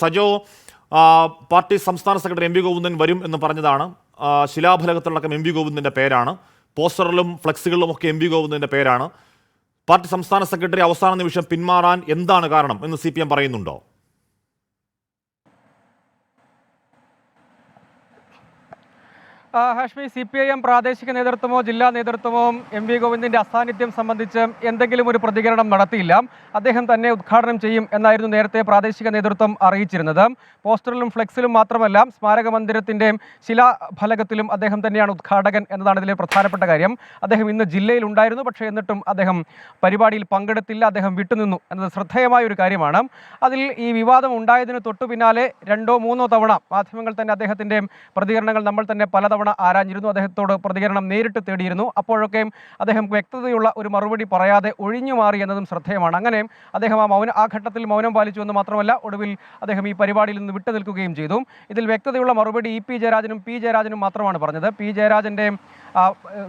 Sajo party സംസ്ഥാന secretary M V Govindan വരും എന്ന് പറഞ്ഞതാണ്. ശിലാഫലകത്തിലടക്കം എം വി ഗോവിന്ദന്റെ പേരാണ്. പോസ്റ്ററിലും ഫ്ലെക്സുകളിലും ഒക്കെ എം വി ഗോവിന്ദന്റെ പേരാണ്. പാർട്ടി സംസ്ഥാന സെക്രട്ടറി അവസാന നിമിഷം പിന്മാറാൻ എന്താണ് കാരണം എന്ന് സി പി എം പറയുന്നുണ്ടോ? Hashmi C P I M പ്രാദേശിക നേതൃത്വമോ ജില്ലാ നേതൃത്വമോ എം വി ഗോവിന്ദിന്റെ അസാന്നിധ്യം സംബന്ധിച്ച് എന്തെങ്കിലും ഒരു പ്രതികരണം നടത്തിയില്ല. അദ്ദേഹം തന്നെ ഉദ്ഘാടനം ചെയ്യും എന്നായിരുന്നു നേരത്തെ പ്രാദേശിക നേതൃത്വം അറിയിച്ചിരുന്നത്. പോസ്റ്ററിലും ഫ്ലെക്സിലും മാത്രമല്ല സ്മാരക മന്ദിരത്തിന്റെയും ശിലാഫലകത്തിലും അദ്ദേഹം തന്നെയാണ് ഉദ്ഘാടകൻ എന്നതാണ് ഇതിലെ പ്രധാനപ്പെട്ട കാര്യം. അദ്ദേഹം ഇന്ന് ജില്ലയിൽ ഉണ്ടായിരുന്നു പക്ഷേ എന്നിട്ടും അദ്ദേഹം പരിപാടിയിൽ പങ്കെടുത്തില്ല അദ്ദേഹം വിട്ടുനിന്നു എന്നത് ശ്രദ്ധേയമായ ഒരു കാര്യമാണ്. അതിൽ ഈ വിവാദം ഉണ്ടായതിന് തൊട്ടു പിന്നാലെ രണ്ടോ മൂന്നോ തവണ മാധ്യമങ്ങൾ തന്നെ അദ്ദേഹത്തിന്റെ പ്രതികരണങ്ങൾ നമ്മൾ തന്നെ പലതവണ ആരാഞ്ഞിരുന്നു. അദ്ദേഹത്തോട് പ്രതികരണം നേരിട്ട് തേടിയിരുന്നു. അപ്പോഴൊക്കെയും അദ്ദേഹം വ്യക്തതയുള്ള ഒരു മറുപടി പറയാതെ ഒഴിഞ്ഞു മാറി എന്നതും ശ്രദ്ധേയമാണ്. അങ്ങനെ അദ്ദേഹം ആ മൗന ആ ഘട്ടത്തിൽ മൗനം പാലിച്ചു എന്ന് മാത്രമല്ല ഒടുവിൽ അദ്ദേഹം ഈ പരിപാടിയിൽ നിന്ന് വിട്ടു നിൽക്കുകയും ചെയ്തു. ഇതിൽ വ്യക്തതയുള്ള മറുപടി ഇ പി ജയരാജനും പി ജയരാജനും മാത്രമാണ് പറഞ്ഞത്. പി ജയരാജന്റെ ആ,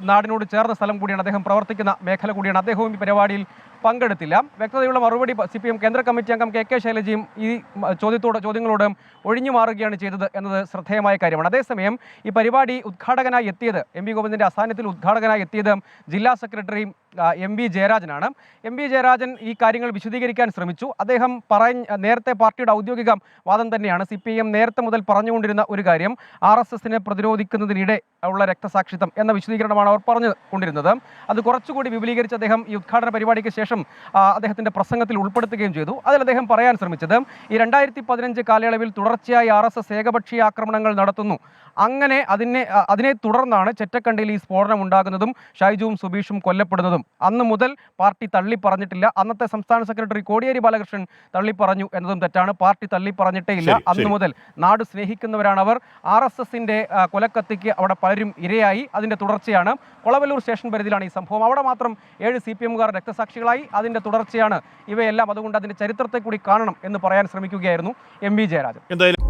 നാടിനോട് ചേർന്ന സ്ഥലം കൂടിയാണ് അദ്ദേഹം പ്രവർത്തിക്കുന്ന മേഖല കൂടിയാണ്. അദ്ദേഹവും ഈ പരിപാടിയിൽ പങ്കെടുത്തില്ല. വ്യക്തതയുള്ള മറുപടി സി പി എം കേന്ദ്ര കമ്മിറ്റി അംഗം കെ കെ ശൈലജയും ഈ ചോദ്യത്തോട് ചോദ്യങ്ങളോട് ഒഴിഞ്ഞു മാറുകയാണ് ചെയ്തത് എന്നത് ശ്രദ്ധേയമായ കാര്യമാണ്. അതേസമയം ഈ പരിപാടി ഉദ്ഘാടകനായി എത്തിയത് എം വി ഗോവിന്ദന്റെ അസാന്നിധ്യത്തിൽ ഉദ്ഘാടകനായി എത്തിയത് ജില്ലാ സെക്രട്ടറി ആ, എം വി ജയരാജനാണ്. എം വി ജയരാജൻ ഈ കാര്യങ്ങൾ വിശദീകരിക്കാൻ ശ്രമിച്ചു. അദ്ദേഹം പറഞ്ഞ നേരത്തെ പാർട്ടിയുടെ ഔദ്യോഗിക വാദം തന്നെയാണ്. സി പി എം നേരത്തെ മുതൽ പറഞ്ഞുകൊണ്ടിരുന്ന ഒരു കാര്യം ആർ എസ് എസിനെ പ്രതിരോധിക്കുന്നതിനിടെ ഉള്ള രക്തസാക്ഷിത്വം എന്ന വിശദീകരണമാണ് അവർ പറഞ്ഞു കൊണ്ടിരുന്നത് അത് കുറച്ചുകൂടി വിപുലീകരിച്ച് അദ്ദേഹം ഈ ഉദ്ഘാടന പരിപാടിക്ക് ശേഷം അദ്ദേഹത്തിന്റെ പ്രസംഗത്തിൽ ഉൾപ്പെടുത്തുകയും ചെയ്തു. അതിൽ അദ്ദേഹം പറയാൻ ശ്രമിച്ചത് ഈ രണ്ടായിരത്തി പതിനഞ്ച് കാലയളവിൽ തുടർച്ചയായി ആർ എസ് എസ് ഏകപക്ഷീയ ആക്രമണങ്ങൾ നടത്തുന്നു. അങ്ങനെ അതിനെ അതിനെ തുടർന്നാണ് ചെറ്റക്കണ്ടിയിൽ ഈ സ്ഫോടനം ഉണ്ടാകുന്നതും ഷൈജുവും സുബീഷും കൊല്ലപ്പെടുന്നതും. അന്ന് മുതൽ പാർട്ടി തള്ളിപ്പറഞ്ഞിട്ടില്ല. അന്നത്തെ സംസ്ഥാന സെക്രട്ടറി കോടിയേരി ബാലകൃഷ്ണൻ തള്ളിപ്പറഞ്ഞു എന്നതും തെറ്റാണ്. പാർട്ടി തള്ളിപ്പറഞ്ഞിട്ടേ ഇല്ല അന്ന് മുതൽ നാട് സ്നേഹിക്കുന്നവരാണ് അവർ. ആർ എസ് എസിന്റെ കൊലക്കത്തിക്ക് അവിടെ പലരും ഇരയായി. അതിന്റെ തുടർച്ചയാണ്. കൊളവല്ലൂർ സ്റ്റേഷൻ പരിധിയിലാണ് ഈ സംഭവം. അവിടെ മാത്രം ഏഴ് സി പി എമ്മുകാർ രക്തസാക്ഷികളായി. അതിന്റെ തുടർച്ചയാണ് ഇവയെല്ലാം. അതുകൊണ്ട് അതിന്റെ ചരിത്രത്തെ കൂടി കാണണം എന്ന് പറയാൻ ശ്രമിക്കുകയായിരുന്നു എം വി ജയരാജൻ. എന്തായാലും